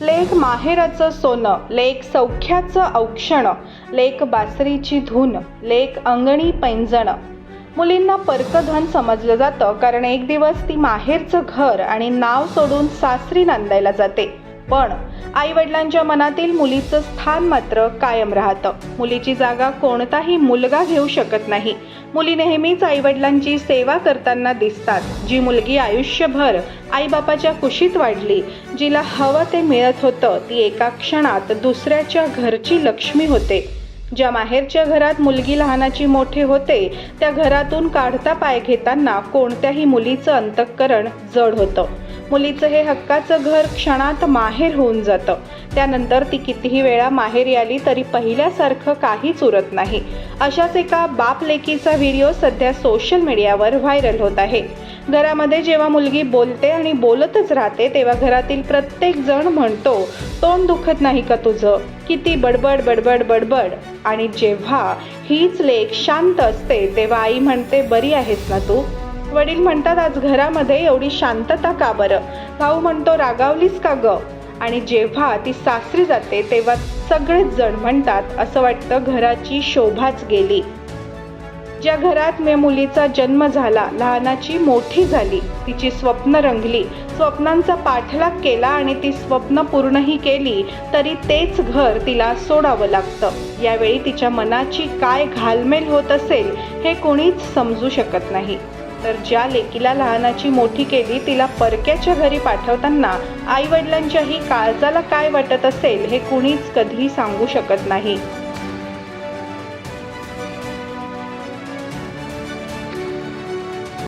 लेख माहेराचं सोनं लेक सौख्याचं औक्षण लेक बासरीची धून लेक अंगणी पैंजण. मुलींना परकधन समजलं जातं कारण एक दिवस ती माहेरचं घर आणि नाव सोडून सासरी नांदायला जाते. पण आई वडिलांच्या मनातील मुलीचं स्थान मात्र कायम राहतं. मुलीची जागा कोणताही मुलगा घेऊ शकत नाही. मुली नेहमीच आई वडिलांची सेवा करताना दिसतात. जी मुलगी आयुष्यभर आईबापाच्या कुशीत वाढली जिला हवं ते मिळत होतं ती एका क्षणात दुसऱ्याच्या घरची लक्ष्मी होते. ज्या माहेरच्या घरात मुलगी लहानाची मोठे होते त्या घरातून काढता पाय घेताना कोणत्याही मुलीचं अंतःकरण जड होतं. मुलीचं हे हक्काचं घर क्षणात माहेर होऊन जातं. त्यानंतर ती कितीही वेळा माहेरी आली तरी पहिल्यासारखं काहीच उरत नाही. अशाच एका बाप लेकीचा व्हिडिओ सध्या सोशल मीडियावर व्हायरल होत आहे. घरामध्ये जेव्हा मुलगी बोलते आणि बोलतच राहते तेव्हा घरातील प्रत्येक जण म्हणतो तोंड दुखत नाही का तुझं? किती बडबड बडबड बडबड. आणि जेव्हा हीच लेख शांत असते तेव्हा आई म्हणते बरी आहेस ना तू? वडील म्हणतात आज घरामध्ये एवढी शांतता का बरं? भाऊ म्हणतो रागावलीस का ग? आणि जेव्हा ती सासरी जाते तेव्हा सगळेच जण म्हणतात असं वाटतं घराची शोभाच गेली. ज्या घरात मी मुलीचा जन्म झाला. लहानाची मोठी झाली. तिची स्वप्न रंगली. स्वप्नांचा पाठलाग केला आणि ती स्वप्न पूर्णही केली तरी तेच घर तिला सोडावं लागतं. यावेळी तिच्या मनाची काय घालमेल होत असेल हे कोणीच समजू शकत नाही. तर ज्या लेकीला लहानाची मोठी केली तिला परक्याच्या घरी पाठवताना आई वडिलांच्याही काळजाला काय वाटत असेल हे कुणीच कधीही सांगू शकत नाही.